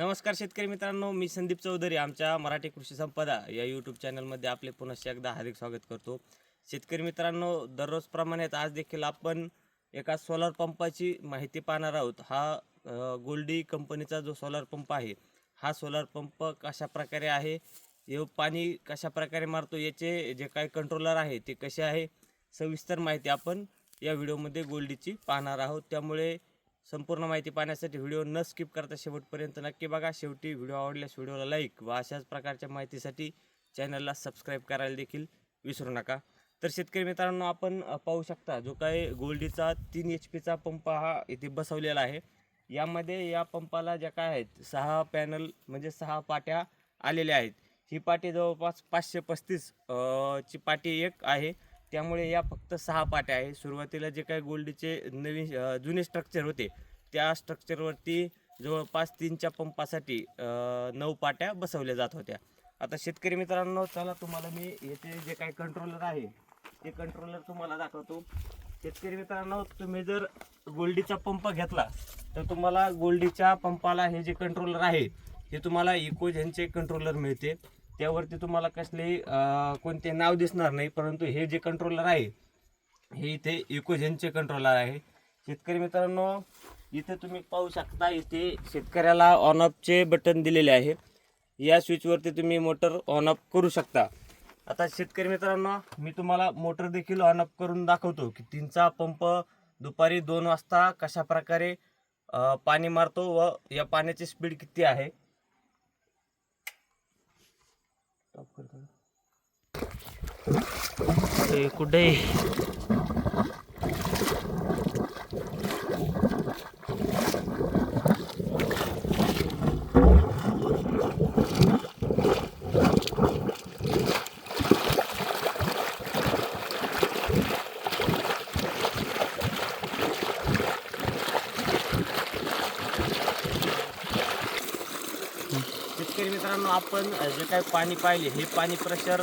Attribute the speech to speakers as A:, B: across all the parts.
A: नमस्कार शेतकरी मित्रांनो मी संदीप चौधरी आमच्या मराठी कृषी संपदा या यूट्यूब चॅनलमध्ये आपले पुनश्च एकदा हार्दिक स्वागत करतो. शेतकरी मित्रांनो दररोजप्रमाणेच आज देखील आपण एका सोलार पंपाची माहिती पाहणार आहोत. हा गोल्डी कंपनीचा जो सोलार पंप आहे हा सोलार पंप कशा प्रकारे आहे हे पाणी कशा प्रकारे मारतो याचे जे काही कंट्रोलर आहे ते कसे आहे सविस्तर माहिती आपण या व्हिडिओमध्ये गोल्डीची पाहणार आहोत. त्यामुळे संपूर्ण माहिती पाहण्यासाठी व्हिडिओ न स्किप करता शेवटपर्यंत नक्की बघा. शेवटी व्हिडिओ आवडल्यास व्हिडिओला लाईक व अशाच प्रकारच्या माहितीसाठी चॅनलला सबस्क्राईब करायला देखील विसरू नका. तर शेतकरी मित्रांनो आपण पाहू शकता जो काही गोल्डीचा तीन एच पीचा पंप हा इथे बसवलेला आहे. यामध्ये या पंपाला ज्या काय आहेत सहा पॅनल म्हणजे सहा पाट्या आलेल्या आहेत. ही पाटी जवळपास पाचशे पस्तीस ची पाटी एक आहे. त्यामुळे या फक्त सहा पाट्या आहे. सुरुवातीला जे काही गोल्डचे नवीन जुने स्ट्रक्चर होते त्या स्ट्रक्चरवरती जवळपास तीनच्या पंपासाठी नऊ पाट्या बसवल्या जात होत्या. आता शेतकरी मित्रांनो चला तुम्हाला मी येथे जे काही कंट्रोलर आहे ते कंट्रोलर तुम्हाला दाखवतो. शेतकरी मित्रांनो तुम्ही जर गोल्डीचा पंप घेतला तर तुम्हाला गोल्डीच्या पंपाला हे जे कंट्रोलर आहे हे तुम्हाला इकोझेनचे कंट्रोलर मिळते. त्यावरती तुम्हाला कसले कोणते नाव दिसणार नाही परंतु हे जे कंट्रोलर आहे हे इथे इकोझेनचे कंट्रोलर आहे. शेतकरी मित्रांनो इथे तुम्ही पाहू शकता इथे शेतकऱ्याला ऑन ऑफचे बटन दिलेले आहे. या स्विचवरती तुम्ही मोटर ऑन ऑफ करू शकता. आता शेतकरी मित्रांनो मी तुम्हाला मोटर देखील ऑन ऑफ करून दाखवतो की तीनचा पंप दुपारी दोन वाजता कशा प्रकारे पाणी मारतो व या पाण्याची स्पीड किती आहे. कुठे शेतकरी मित्रांनो आपण जे काय पाणी पाहिले हे पाणी प्रेशर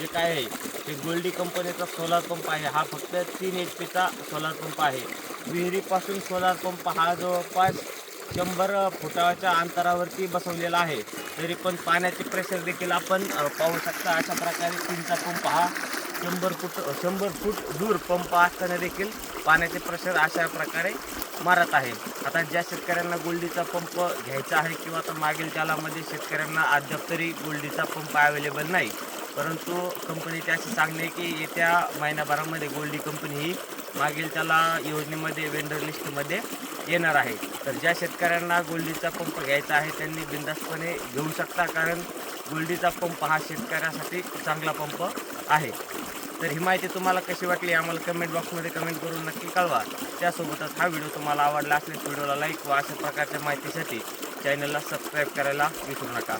A: जे काय आहे ते गोल्डी कंपनीचा सोलार पंप आहे. हा फक्त तीन एच पीचा सोलार पंप आहे. विहिरीपासून सोलार पंप हा जवळपास शंभर फुटाच्या अंतरावरती बसवलेला आहे. तरी पण पाण्याचे प्रेशर देखील आपण पाहू शकता. अशा प्रकारे तीनचा पंप हा शंभर फूट शंभर फूट दूर पंप असताना देखील पाण्याचे प्रेशर अशा प्रकारे मारत आहे. आता ज्या शेतकऱ्यांना गोल्डीचा पंप घ्यायचा आहे किंवा आता मागील कालामध्ये शेतकऱ्यांना अद्याप तरी गोल्डीचा पंप अवेलेबल नाही. परंतु कंपनीचे असे सांगणे की येत्या महिन्याभरामध्ये गोल्डी कंपनी ही मागील त्याला योजनेमध्ये वेंडर लिस्टमध्ये येणार आहे. तर ज्या शेतकऱ्यांना गोल्डीचा पंप घ्यायचा आहे त्यांनी बिंदास्तपणे घेऊ शकता कारण गोल्डीचा पंप हा शेतकऱ्यासाठी चांगला पंप आहे. तर ही माहिती तुम्हाला कशी वाटली आम्हाला कमेंट बॉक्समध्ये कमेंट करून नक्की कळवा. त्यासोबतच हा व्हिडिओ तुम्हाला आवडला असल्यास व्हिडिओला लाईक व अशा प्रकारच्या माहितीसाठी चॅनलला सबस्क्राईब करायला विसरू नका.